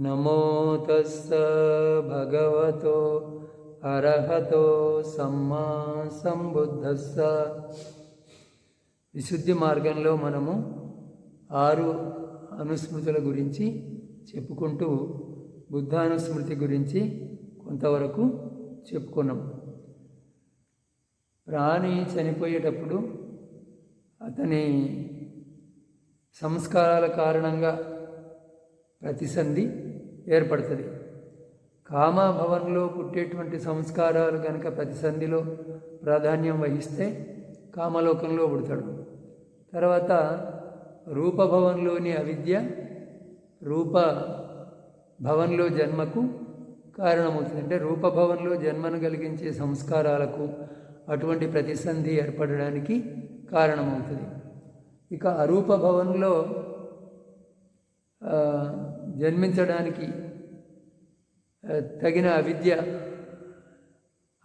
నమో తస్స భగవతో అర్హతో సమ్మా సంబుద్ధస్స. విశుద్ధి మార్గంలో మనము ఆరు అనుస్మృతుల గురించి చెప్పుకుంటూ బుద్ధానుస్మృతి గురించి కొంతవరకు చెప్పుకున్నాం. ప్రాణి చనిపోయేటప్పుడు అతని సంస్కారాల కారణంగా ప్రతిసంధి ఏర్పడుతుంది. కామభవన్లో పుట్టేటువంటి సంస్కారాలు కనుక ప్రతిసంధిలో ప్రాధాన్యం వహిస్తే కామలోకంలో పుడతాడు. తర్వాత రూపభవన్లోని అవిద్య రూప భవన్లో జన్మకు కారణమవుతుంది. అంటే రూపభవన్లో జన్మను కలిగించే సంస్కారాలకు అటువంటి ప్రతిసంధి ఏర్పడడానికి కారణమవుతుంది. ఇక అరూప భవన్లో జన్మించడానికి తగిన అవిద్య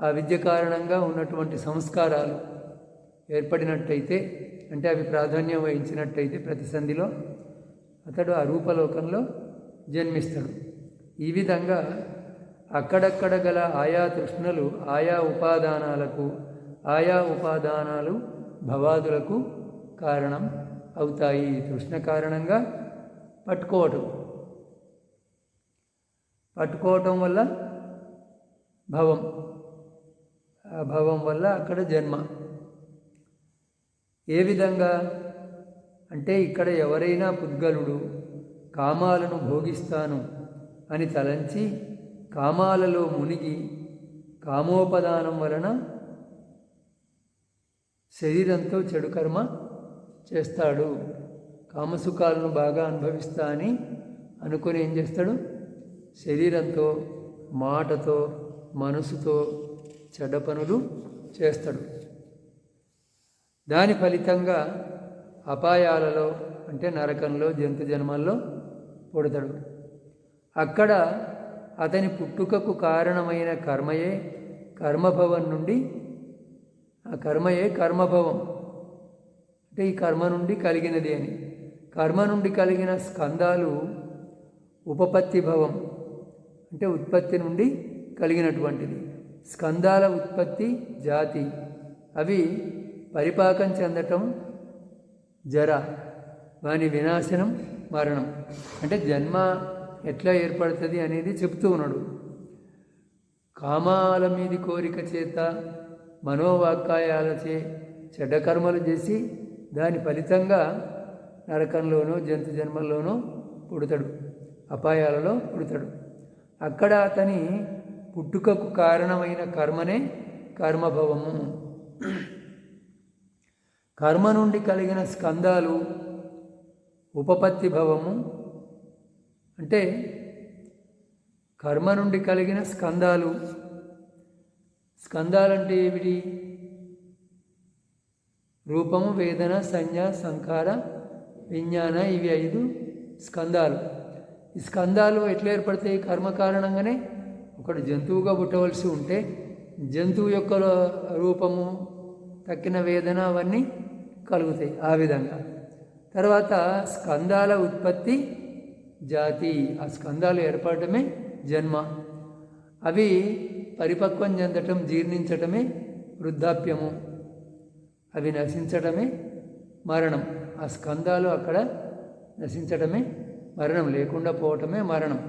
ఆ విద్య కారణంగా ఉన్నటువంటి సంస్కారాలు ఏర్పడినట్టయితే అంటే అవి ప్రాధాన్యం వహించినట్టయితే ప్రతి సంధిలో అతడు ఆ రూపలోకంలో జన్మిస్తాడు. ఈ విధంగా అక్కడక్కడ గల ఆయా తృష్ణలు ఆయా ఉపాదానాలకు ఆయా ఉపాదానాలు భవాదులకు కారణం అవుతాయి. తృష్ణ కారణంగా పట్టుకోవటం. పట్టుకోవటం వల్ల భవం. ఆ భవం వల్ల అక్కడ జన్మ. ఏ విధంగా? అంటే ఇక్కడ ఎవరైనా పుద్గలుడు కామాలను భోగిస్తాను అని తలంచి కామాలలో మునిగి కామోపదానం వలన శరీరంతో చెడు కర్మ చేస్తాడు. కామసుఖాలను బాగా అనుభవిస్తా అని అనుకుని ఏం చేస్తాడు? శరీరంతో మాటతో మనసుతో చెడ్డ పనులు చేస్తాడు. దాని ఫలితంగా అపాయాలలో అంటే నరకంలో జంతు జన్మల్లో పుడతాడు. అక్కడ అతని పుట్టుకకు కారణమైన కర్మయే కర్మభవం నుండి ఆ కర్మయే కర్మభవం. అంటే ఈ కర్మ నుండి కలిగినది అని. కర్మ నుండి కలిగిన స్కందాలు ఉపపత్తి భవం. అంటే ఉత్పత్తి నుండి కలిగినటువంటిది. స్కందాల ఉత్పత్తి జాతి. అవి పరిపాకం చెందటం జర వాని వినాశనం మరణం. అంటే జన్మ ఎట్లా ఏర్పడుతుంది అనేది చెప్తూ ఉన్నాడు. కామాల మీది కోరిక చేత మనోవాక్కాయాలచే చెడ్డకర్మలు చేసి దాని ఫలితంగా నరకంలోనో జంతు జన్మల్లోనో పుడతాడు. అపాయాలలో పుడతాడు. అక్కడ అతని పుట్టుకకు కారణమైన కర్మనే కర్మభవము. కర్మ నుండి కలిగిన స్కందాలు ఉపపత్తి భవము అంటే కర్మ నుండి కలిగిన స్కందాలు. స్కందాలంటే ఏమిటి? రూపము వేదన సంజ్ఞ సంకార విజ్ఞాన ఇవి ఐదు స్కందాలు. ఈ స్కందాలు ఎట్లా ఏర్పడతాయి? కర్మ కారణంగానే ఒకడు జంతువుగా పుట్టవలసి ఉంటే జంతువు యొక్క రూపము తక్కిన వేదన అవన్నీ కలుగుతాయి ఆ విధంగా. తర్వాత స్కందాల ఉత్పత్తి జాతి. ఆ స్కందాలు ఏర్పడటమే జన్మ. అవి పరిపక్వం చెందటం జీర్ణించటమే వృద్ధాప్యము. అవి నశించటమే మరణం. ఆ స్కందాలు అక్కడ నశించటమే మరణం లేకుండా పోవటమే మరణం.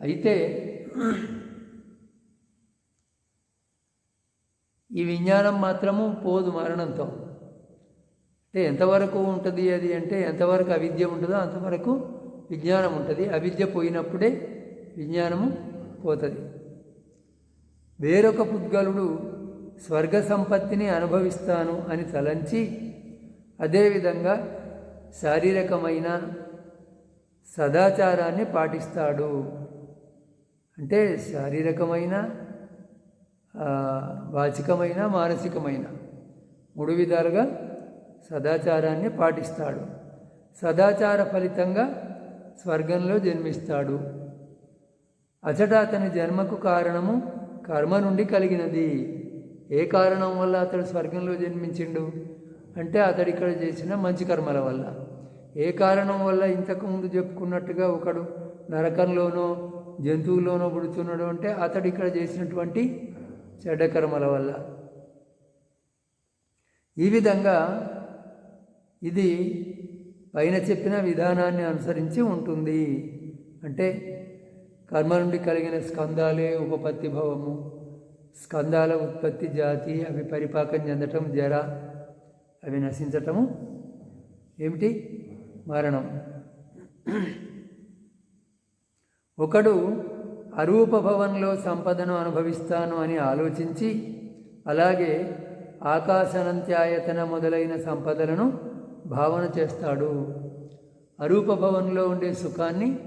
అయితే ఈ విజ్ఞానం మాత్రము పోదు మరణంతో. అంటే ఎంతవరకు ఉంటుంది అది అంటే ఎంతవరకు అవిద్య ఉంటుందో అంతవరకు విజ్ఞానం ఉంటుంది. అవిద్య పోయినప్పుడే విజ్ఞానము పోతుంది. వేరొక పుద్గలుడు స్వర్గ సంపత్తిని అనుభవిస్తాను అని తలంచి అదేవిధంగా శారీరకమైన సదాచారాన్ని పాటిస్తాడు. అంటే శారీరకమైన వాచికమైన మానసికమైన మూడు విధాలుగా సదాచారాన్ని పాటిస్తాడు. సదాచార ఫలితంగా స్వర్గంలో జన్మిస్తాడు. అచట అతని జన్మకు కారణము కర్మ నుండి కలిగినది. ఏ కారణం వల్ల అతడు స్వర్గంలో జన్మించిండు? అంటే అతడు ఇక్కడ చేసిన మంచి కర్మల వల్ల. ఏ కారణం వల్ల ఇంతకుముందు చెప్పుకున్నట్టుగా ఒకడు నరకంలోనో జంతువుల్లోనో పుడుతున్నాడు అంటే అతడు ఇక్కడ చేసినటువంటి చెడ్డ కర్మల వల్ల. ఈ విధంగా ఇది పైన చెప్పిన విధానాన్ని అనుసరించి ఉంటుంది. అంటే కర్మ నుండి కలిగిన స్కందాలే ఉపపత్తి భవము. స్కందాల ఉత్పత్తి జాతి అవి పరిపాకం చెందటం జర అవి నశించటము. ఏమిటి? మరణం. ఒకడు అరూప భవన్లో సంపదను అనుభవిస్తాను అని ఆలోచించి అలాగే ఆకాశనంత్యాయతన మొదలైన సంపదలను భావన చేస్తాడు. అరూప భవన్లో ఉండే సుఖాన్ని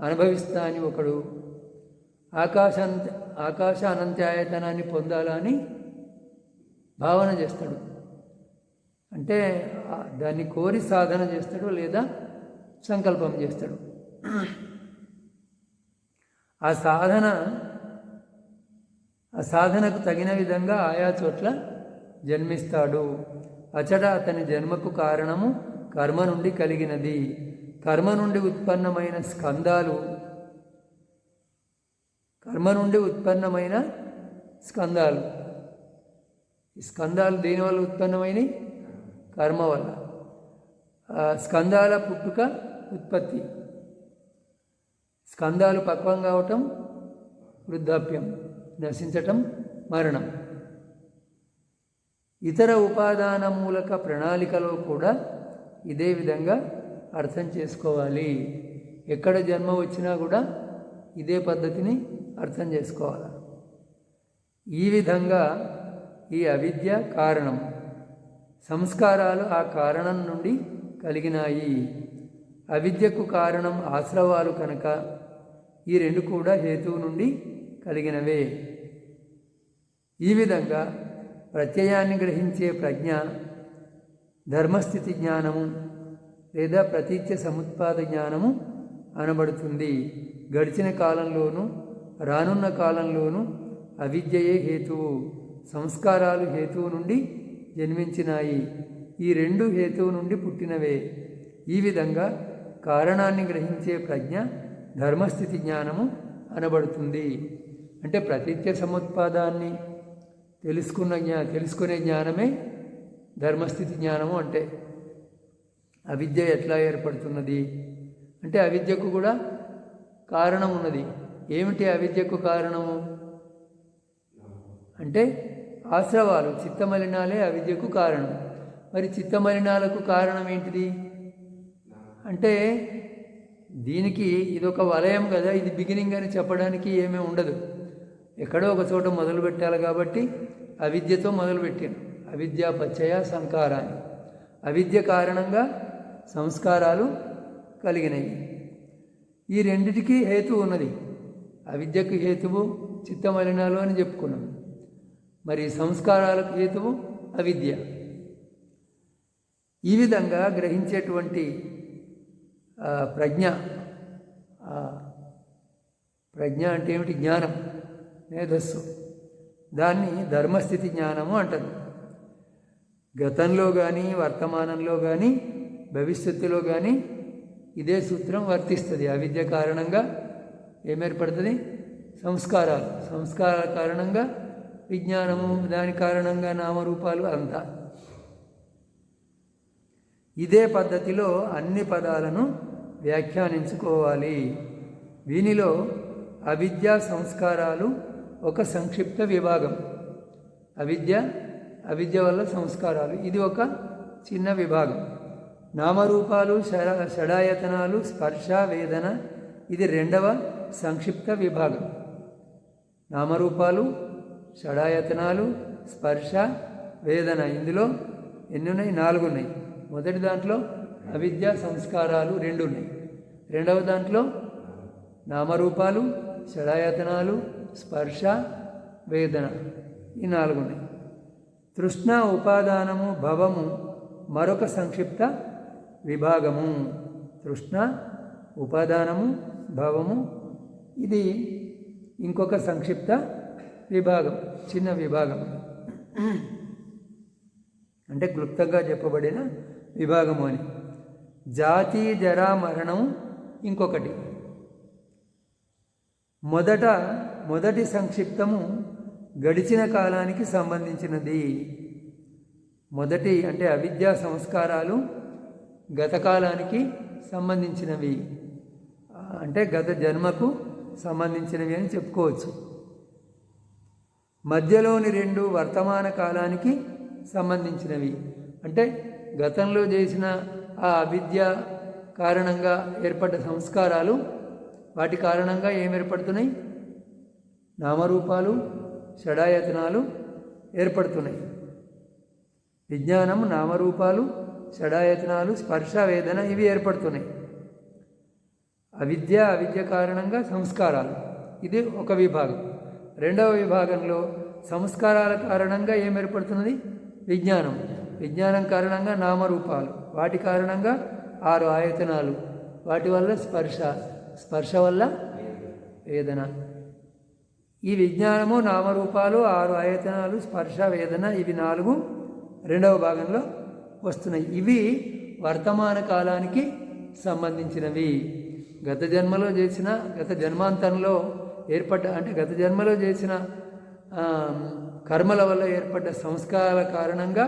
అనుభవిస్తా అని ఒకడు ఆకాశ ఆకాశ అనంత్యాయతనాన్ని పొందాలని భావన చేస్తాడు. అంటే దాన్ని కోరి సాధన చేస్తాడు లేదా సంకల్పం చేస్తాడు. ఆ సాధన ఆ సాధనకు తగిన విధంగా ఆయా చోట్ల జన్మిస్తాడు. అచట అతని జన్మకు కారణము కర్మ నుండి కలిగినది. కర్మ నుండి ఉత్పన్నమైన స్కందాలు కర్మ నుండి ఉత్పన్నమైన స్కందాలు. ఈ స్కందాలు దేనివల్ల ఉత్పన్నమైనవి కర్మ వల్ల. స్కందాల పుట్టుక ఉత్పత్తి. స్కందాలు పక్వం కావటం వృద్ధాప్యం నశించటం మరణం. ఇతర ఉపాదాన మూలక ప్రణాళికలో కూడా ఇదే విధంగా అర్థం చేసుకోవాలి. ఎక్కడ జన్మ వచ్చినా కూడా ఇదే పద్ధతిని అర్థం చేసుకోవాలి. ఈ విధంగా ఈ అవిద్య కారణం సంస్కారాలు ఆ కారణం నుండి కలిగినాయి. అవిద్యకు కారణం ఆశ్రవాలు కనుక ఈ రెండు కూడా హేతువు నుండి కలిగినవే. ఈ విధంగా ప్రత్యయాన్ని గ్రహించే ప్రజ్ఞ ధర్మస్థితి జ్ఞానము లేదా ప్రతీత్య సముత్పాద జ్ఞానము అనబడుతుంది. గడిచిన కాలంలోనూ రానున్న కాలంలోనూ అవిద్యయే హేతువు సంస్కారాలు హేతువు నుండి జన్మించినాయి. ఈ రెండు హేతువు నుండి పుట్టినవే. ఈ విధంగా కారణాన్ని గ్రహించే ప్రజ్ఞ ధర్మస్థితి జ్ఞానము అనబడుతుంది. అంటే ప్రతిత్య సముత్పాదాన్ని తెలుసుకున్న జ్ఞా తెలుసుకునే జ్ఞానమే ధర్మస్థితి జ్ఞానము అంటే అవిద్య ఎట్లా ఏర్పడుతున్నది? అంటే అవిద్యకు కూడా కారణం ఉన్నది. ఏమిటి అవిద్యకు కారణము? అంటే ఆశ్రవాలు చిత్తమలినాలే అవిద్యకు కారణం. మరి చిత్తమలినాలకు కారణం ఏంటిది? అంటే దీనికి ఇది ఒక వలయం కదా ఇది బిగినింగ్ అని చెప్పడానికి ఏమీ ఉండదు. ఎక్కడో ఒక చోట మొదలు పెట్టాలి కాబట్టి అవిద్యతో మొదలుపెట్టాను అవిద్య పచ్చయ సంకారాన్ని. అవిద్య కారణంగా సంస్కారాలు కలిగినాయి ఈ రెండిటికీ హేతు ఉన్నది. అవిద్యకు హేతువు చిత్తమలినాలు అని చెప్పుకున్నాం. మరి సంస్కారాలకు హేతువు అవిద్య. ఈ విధంగా గ్రహించేటువంటి ప్రజ్ఞ ప్రజ్ఞ అంటే ఏమిటి? జ్ఞానం మేధస్సు. దాన్ని ధర్మస్థితి జ్ఞానము అంటారు గతంలో కానీ వర్తమానంలో కానీ భవిష్యత్తులో కానీ ఇదే సూత్రం వర్తిస్తుంది. అవిద్య కారణంగా ఏమేర్పడుతుంది? సంస్కారాలు. సంస్కారాల కారణంగా విజ్ఞానము దాని కారణంగా నామరూపాలు అంతా ఇదే పద్ధతిలో అన్ని పదాలను వ్యాఖ్యానించుకోవాలి. వీనిలో అవిద్యా సంస్కారాలు ఒక సంక్షిప్త విభాగం. అవిద్య అవిద్య వల్ల సంస్కారాలు. ఇది ఒక చిన్న విభాగం. నామరూపాలు షడ షడాయతనాలు స్పర్శ వేదన ఇది రెండవ సంక్షిప్త విభాగం. నామరూపాలు షడాయతనాలు స్పర్శ వేదన. ఇందులో ఎన్ని ఉన్నాయి నాలుగు ఉన్నాయి మొదటి దాంట్లో అవిద్య సంస్కారాలు రెండు ఉన్నాయి రెండవ దాంట్లో నామరూపాలు షడాయతనాలు స్పర్శ వేదన. ఈ నాలుగు ఉన్నాయి తృష్ణ ఉపాదానము భవము మరొక సంక్షిప్త విభాగము. తృష్ణ ఉపాదానము భవము. ఇది ఇంకొక సంక్షిప్త విభాగం చిన్న విభాగం. అంటే క్లుప్తంగా చెప్పబడిన విభాగము అని. జాతి జరా మరణం ఇంకొకటి. మొదట మొదటి సంక్షిప్తము గడిచిన కాలానికి సంబంధించినది. మొదటి అంటే అవిద్యా సంస్కారాలు గతకాలానికి సంబంధించినవి. అంటే గత జన్మకు సంబంధించినవి అని చెప్పుకోవచ్చు. మధ్యలోని రెండు వర్తమాన కాలానికి సంబంధించినవి. అంటే గతంలో చేసిన ఆ అవిద్య కారణంగా ఏర్పడ్డ సంస్కారాలు వాటి కారణంగా ఏం ఏర్పడుతున్నాయి నామరూపాలు షడాయతనాలు ఏర్పడుతున్నాయి. విజ్ఞానం నామరూపాలు షడాయతనాలు స్పర్శ వేదన ఇవి ఏర్పడుతున్నాయి. అవిద్య అవిద్య కారణంగా సంస్కారాలు. ఇది ఒక విభాగం. రెండవ విభాగంలో సంస్కారాల కారణంగా ఏం ఏర్పడుతున్నది విజ్ఞానం. విజ్ఞానం కారణంగా నామరూపాలు. వాటి కారణంగా ఆరు ఆయతనాలు. వాటి వల్ల స్పర్శ. స్పర్శ వల్ల వేదన. ఈ విజ్ఞానము నామరూపాలు ఆరు ఆయతనాలు స్పర్శ వేదన ఇవి నాలుగు రెండవ భాగంలో వస్తున్నాయి. ఇవి వర్తమాన కాలానికి సంబంధించినవి. గత జన్మలో చేసిన గత జన్మాంతరంలో ఏర్పడ్డ అంటే గత జన్మలో చేసిన కర్మల వల్ల ఏర్పడ్డ సంస్కారాల కారణంగా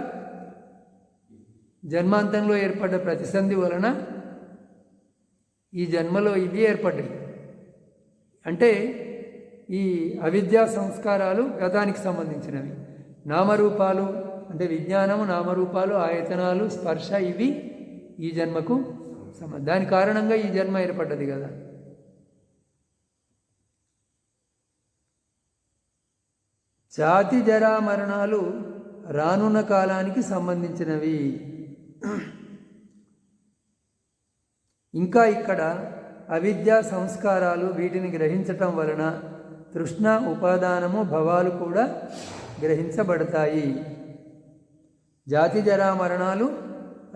జన్మాంతంలో ఏర్పడ్డ ప్రతిసంధి వలన ఈ జన్మలో ఇవి ఏర్పడ్డాయి. అంటే ఈ అవిద్యా సంస్కారాలు గతానికి సంబంధించినవి. నామరూపాలు అంటే విజ్ఞానము నామరూపాలు ఆయతనాలు స్పర్శ ఇవి ఈ జన్మకు దాని కారణంగా ఈ జన్మ ఏర్పడ్డది కదా. జాతి జరా మరణాలు రానున్న కాలానికి సంబంధించినవి. ఇంకా ఇక్కడ అవిద్యా సంస్కారాలు వీటిని గ్రహించటం వలన తృష్ణ ఉపాదానము భవాలు కూడా గ్రహించబడతాయి. జాతి జరా మరణాలు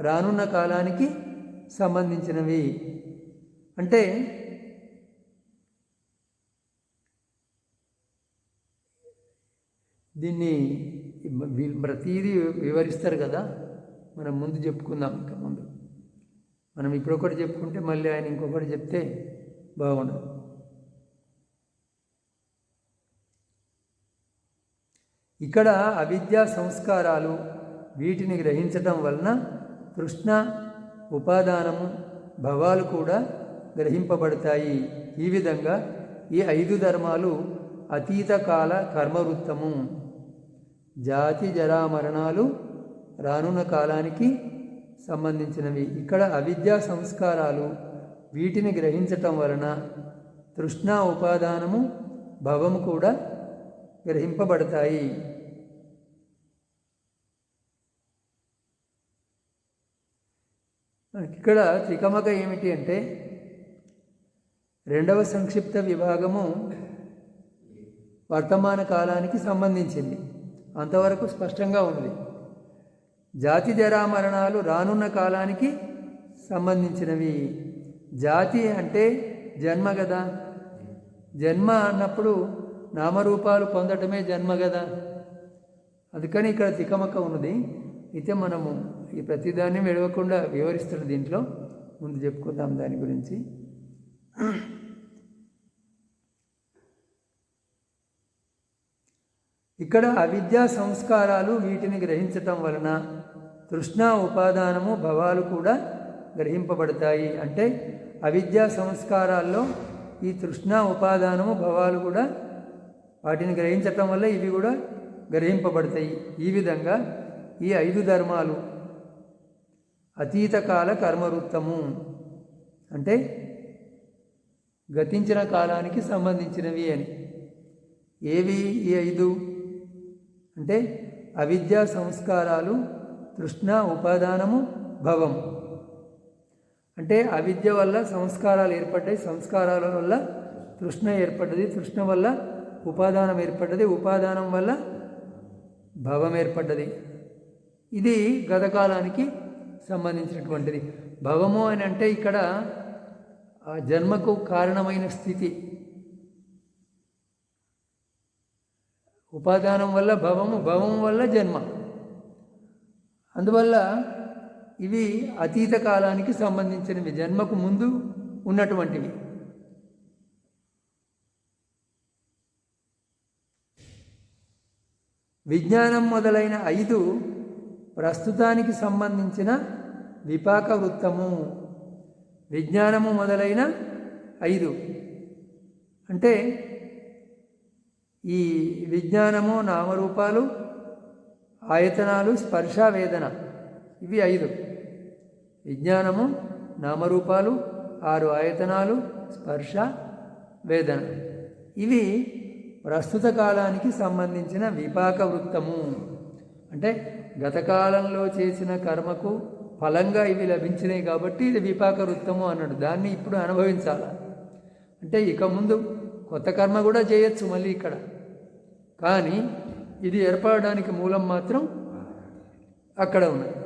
రానున్న కాలానికి సంబంధించినవి. అంటే దీన్ని వీ- వివరిస్తారు కదా? మనం ముందు చెప్పుకుందాం ఇంకా ముందు. మనం ఇప్పుడు ఒకటి చెప్పుకుంటే మళ్ళీ ఆయన ఇంకొకటి చెప్తే బాగుండదు. ఇక్కడ అవిద్యా సంస్కారాలు వీటిని గ్రహించటం వలన తృష్ణ ఉపాదానము భవాలు కూడా గ్రహింపబడతాయి. ఈ విధంగా ఈ ఐదు ధర్మాలు అతీత కాల కర్మవృత్తము. జాతి జరా మరణాలు రానున్న కాలానికి సంబంధించినవి. ఇక్కడ అవిద్యా సంస్కారాలు వీటిని గ్రహించటం వలన తృష్ణ ఉపాదానము భవము కూడా గ్రహింపబడతాయి. ఇక్కడ త్రికమక ఏమిటి అంటే రెండవ సంక్షిప్త విభాగము వర్తమాన కాలానికి సంబంధించింది. అంతవరకు స్పష్టంగా ఉంది. జాతి జరా మరణాలు రానున్న కాలానికి సంబంధించినవి. జాతి అంటే జన్మ కదా జన్మ అన్నప్పుడు నామరూపాలు పొందటమే జన్మ కదా అందుకని ఇక్కడ తికమక ఉన్నది. అయితే మనము ఈ ప్రతిదాన్ని విడవకుండా వివరిస్తున్న దీంట్లో ముందు చెప్పుకుందాం దాని గురించి. ఇక్కడ అవిద్యా సంస్కారాలు వీటిని గ్రహించటం వలన తృష్ణా ఉపాదానము భవాలు కూడా గ్రహింపబడతాయి. అంటే అవిద్యా సంస్కారాల్లో ఈ తృష్ణా ఉపాదానము భవాలు కూడా వాటిని గ్రహించటం వల్ల ఇవి కూడా గ్రహింపబడతాయి. ఈ విధంగా ఈ ఐదు ధర్మాలు అతీతకాల కర్మవృత్తము. అంటే గతించిన కాలానికి సంబంధించినవి అని. ఏవి ఈ ఐదు? అంటే అవిద్యా సంస్కారాలు తృష్ణ ఉపాదానము భవం. అంటే అవిద్య వల్ల సంస్కారాలు ఏర్పడ్డాయి సంస్కారాల వల్ల తృష్ణ ఏర్పడ్డది తృష్ణ వల్ల ఉపాదానం ఏర్పడ్డది ఉపాదానం వల్ల భవం ఏర్పడ్డది. ఇది గతకాలానికి సంబంధించినటువంటిది. భవము అని అంటే ఇక్కడ ఆ జన్మకు కారణమైన స్థితి. ఉపాదానం వల్ల భవము భవం వల్ల జన్మ. అందువల్ల ఇవి అతీత కాలానికి సంబంధించినవి జన్మకు ముందు ఉన్నటువంటివి. విజ్ఞానం మొదలైన ఐదు ప్రస్తుతానికి సంబంధించిన విపాక వృత్తము. విజ్ఞానము మొదలైన ఐదు. అంటే ఈ విజ్ఞానము నామరూపాలు ఆయతనాలు స్పర్శ వేదన ఇవి ఐదు. విజ్ఞానము నామరూపాలు ఆరు ఆయతనాలు స్పర్శ వేదన. ఇవి ప్రస్తుత కాలానికి సంబంధించిన విపాక వృత్తము. అంటే గతకాలంలో చేసిన కర్మకు ఫలంగా ఇవి లభించినాయి కాబట్టి ఇది విపాక వృత్తము అన్నాడు. దాన్ని ఇప్పుడు అనుభవించాల. అంటే ఇక ముందు కొత్త కర్మ కూడా చేయొచ్చు మళ్ళీ ఇక్కడ. కానీ ఇది ఏర్పడడానికి మూలం మాత్రం అక్కడ ఉన్నది.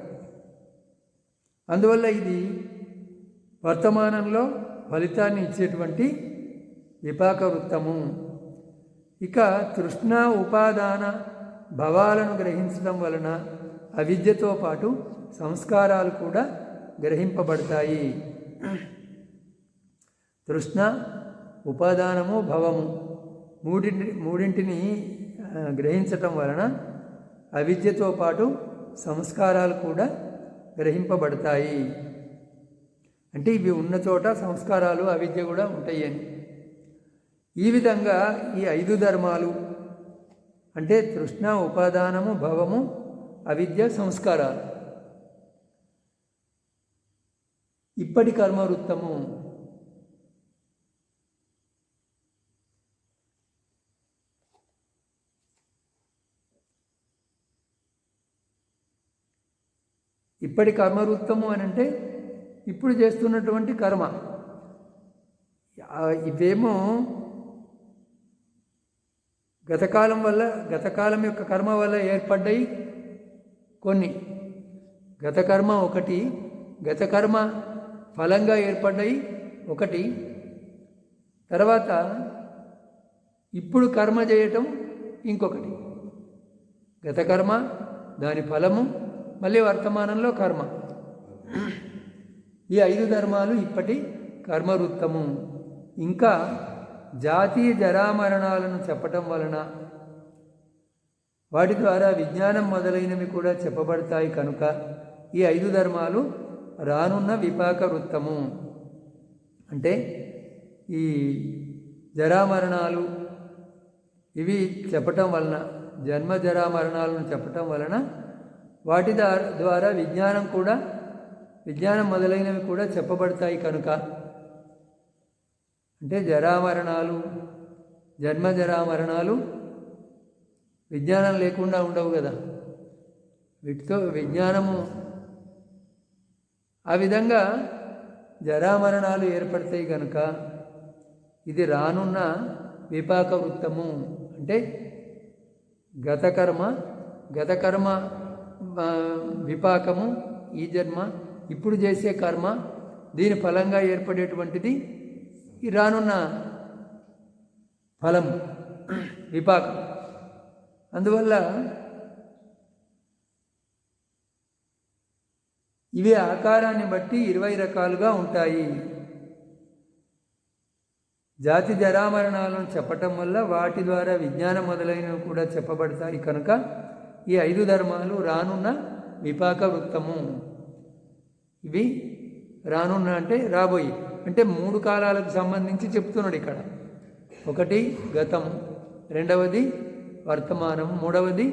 అందువల్ల ఇది వర్తమానంలో ఫలితాన్ని ఇచ్చేటువంటి విపాక వృత్తము. ఇక తృష్ణ ఉపాదాన భవాలను గ్రహించడం వలన అవిద్యతో పాటు సంస్కారాలు కూడా గ్రహింపబడతాయి. తృష్ణ ఉపాదానము భవము. మూడింటి మూడింటిని గ్రహించటం వలన అవిద్యతో పాటు సంస్కారాలు కూడా గ్రహింపబడతాయి. అంటే ఇవి ఉన్న చోట సంస్కారాలు అవిద్య కూడా ఉంటాయి అని ఈ విధంగా ఈ ఐదు ధర్మాలు అంటే తృష్ణ ఉపాదానము భవము అవిద్య సంస్కారాలు. ఇప్పటి కర్మవృత్తము ఇప్పటి కర్మ వృత్తము అని అంటే ఇప్పుడు చేస్తున్నటువంటి కర్మ. ఇదేమో ఇవేమో గతకాలం వల్ల గతకాలం యొక్క కర్మ వల్ల ఏర్పడ్డాయి కొన్ని. గతకర్మ ఒకటి గత కర్మ ఫలంగా ఏర్పడ్డాయి ఒకటి. తర్వాత ఇప్పుడు కర్మ చేయటం ఇంకొకటి. గతకర్మ దాని ఫలము మళ్ళీ వర్తమానంలో కర్మ. ఈ ఐదు ధర్మాలు ఇప్పటి కర్మవృత్తము. ఇంకా జాతీయ జరామరణాలను చెప్పటం వలన వాటి ద్వారా విజ్ఞానం మొదలైనవి కూడా చెప్పబడతాయి కనుక ఈ ఐదు ధర్మాలు రానున్న విపాక వృత్తము. అంటే ఈ జరామరణాలు ఇవి చెప్పటం వలన జన్మ జరామరణాలను చెప్పటం వలన వాటి ద్వారా విజ్ఞానం కూడా విజ్ఞానం మొదలైనవి కూడా చెప్పబడతాయి కనుక. అంటే జరామరణాలు జన్మ జరామరణాలు విజ్ఞానం లేకుండా ఉండవు కదా. వీటితో విజ్ఞానము ఆ విధంగా జరామరణాలు ఏర్పడతాయి కనుక ఇది రానున్న విపాక వృత్తము అంటే గతకర్మ గతకర్మ విపాకము ఈ జన్మ ఇప్పుడు చేసే కర్మ దీని ఫలంగా ఏర్పడేటువంటిది ఈ రానున్న ఫలం విపాకం. అందువల్ల ఇవి ఆకారాన్ని బట్టి ఇరవై రకాలుగా ఉంటాయి. జాతి జరామరణాలను చెప్పటం వల్ల వాటి ద్వారా విజ్ఞానం మొదలైనవి కూడా చెప్పబడతాయి కనుక ఈ ఐదు ధర్మాలు రానున్న విపాక వృత్తము. ఇవి రానున్న అంటే రాబోయి అంటే మూడు కాలాలకు సంబంధించి చెప్తున్నాడు ఇక్కడ. ఒకటి గతం రెండవది వర్తమానం మూడవది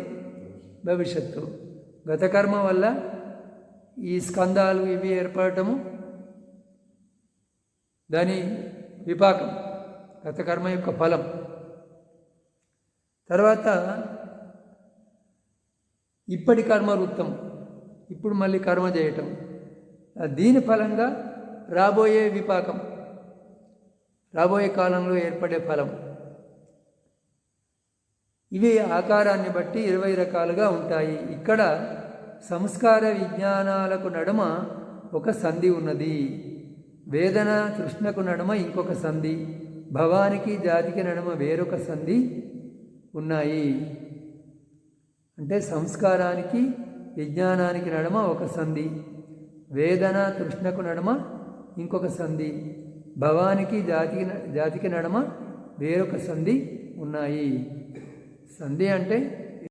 భవిష్యత్తు. గతకర్మ వల్ల ఈ స్కందాలు ఇవి ఏర్పడటము దాని విపాకం గతకర్మ యొక్క ఫలం. తర్వాత ఇప్పటి కర్మ వృత్తం. ఇప్పుడు మళ్ళీ కర్మ చేయటం. దీని ఫలంగా రాబోయే విపాకం. రాబోయే కాలంలో ఏర్పడే ఫలం. ఇవి ఆకారాన్ని బట్టి ఇరవై రకాలుగా ఉంటాయి. ఇక్కడ సంస్కార విజ్ఞానాలకు నడుమ ఒక సంధి ఉన్నది. వేదన తృష్ణకు నడుమ ఇంకొక సంధి. భవానికి జాతికి నడుమ వేరొక సంధి ఉన్నాయి. అంటే సంస్కారానికి విజ్ఞానానికి నడమ ఒక సంధి. వేదన తృష్ణకు నడమ ఇంకొక సంధి. భవానికి జాతికి జాతికి నడమ వేరొక సంధి ఉన్నాయి. సంధి అంటే